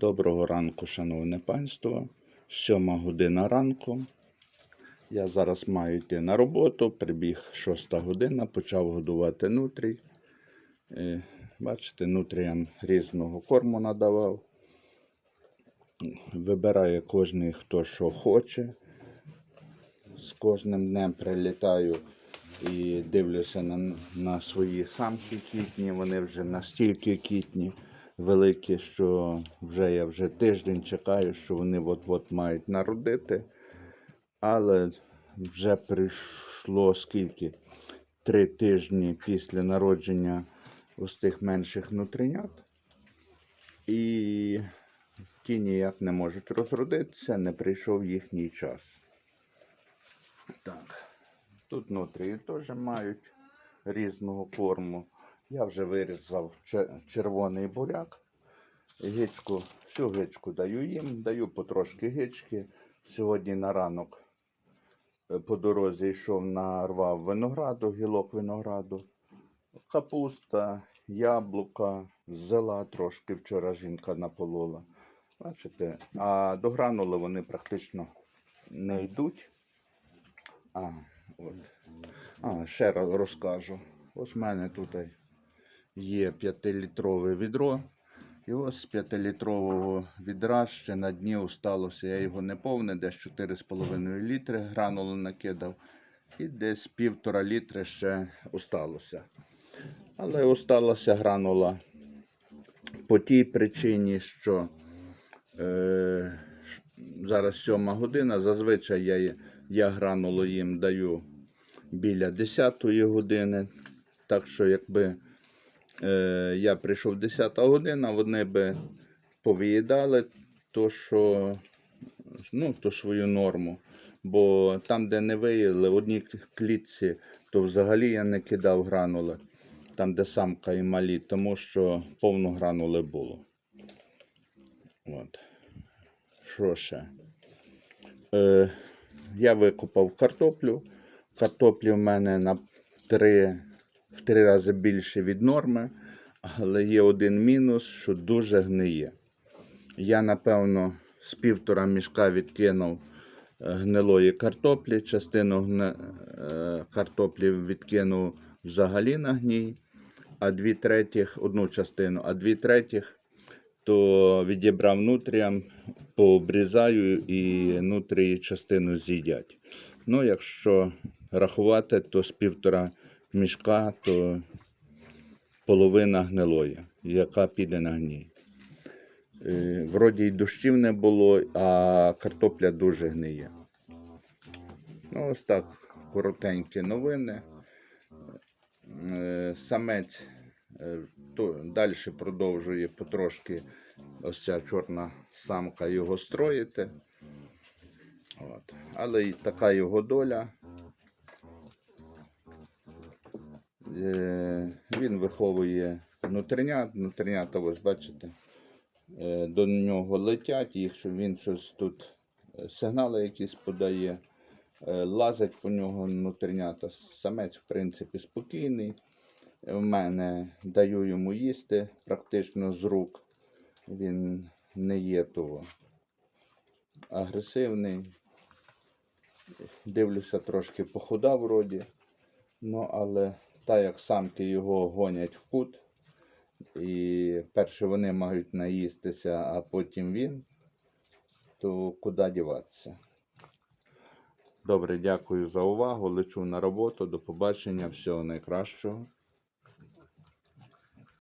Доброго ранку, шановне панство. Сьома година ранку. Я зараз маю йти на роботу. Прибіг шоста година, почав годувати нутрій. Е, Бачите, нутріям різного корму надавав. Вибирає кожен, хто що хоче. З кожним днем прилітаю і дивлюся на, на свої самки кітні. Вони вже настільки кітні, великі, що вже я вже тиждень чекаю, що вони от-от мають народити. Але вже прийшло скільки? Три тижні після народження ось тих менших нутринят. І ті ніяк не можуть розродитися, не прийшов їхній час. Так, тут нутрії теж мають різного корму. Я вже вирізав червоний буряк. Гичку, всю гичку даю їм, даю потрошки гички. Сьогодні на ранок е, по дорозі йшов, нарвав винограду, гілок винограду, капуста, яблука, зела трошки вчора жінка наполола. Бачите, а до гранули вони практично не йдуть. А, от. а ще раз розкажу. Ось в мене тут є 5-літрове відро. І ось з 5-літрового відра ще на дні осталося. Я його не повне, десь 4,5 літри гранули накидав. І десь півтора літри ще осталося. Але осталася гранула по тій причині, що е, зараз сьома година. Зазвичай я, я гранулу їм даю біля 10 години. Так що, якби е, я прийшов 10 година, вони би повиїдали то, що, ну, то свою норму. Бо там, де не виїли, в одній клітці, то взагалі я не кидав гранули, там, де самка і малі, тому що повно гранули було. От. Що ще? Е, я викопав картоплю. Картоплі в мене на три, в три рази більше від норми, але є один мінус, що дуже гниє. Я, напевно, з півтора мішка відкинув е, гнилої картоплі, частину гне, е, картоплі відкинув взагалі на гній, а дві третіх, одну частину, а дві третіх то відібрав нутріям, пообрізаю і нутрії частину з'їдять. Ну, якщо рахувати, то з півтора мішка, то половина гнилої, яка піде на гній. Е, Вроді й дощів не було, а картопля дуже гниє. Ну, ось так, коротенькі новини. Е, Самець е, далі продовжує потрошки ось ця чорна самка його строїти. От. Але і така його доля. Е, Він виховує внутрінят. Внутрінята, ось бачите, е, до нього летять, їх, що він щось тут е, сигнали якісь подає, е, лазять по нього внутрінята. Самець, в принципі, спокійний. В мене даю йому їсти практично з рук. Він не є того агресивний. Дивлюся, трошки похудав вроді. Ну, але так як самки його гонять в кут, і перше вони мають наїстися, а потім він, то куди діватися? Добре, дякую за увагу. Лечу на роботу. До побачення. Всього найкращого.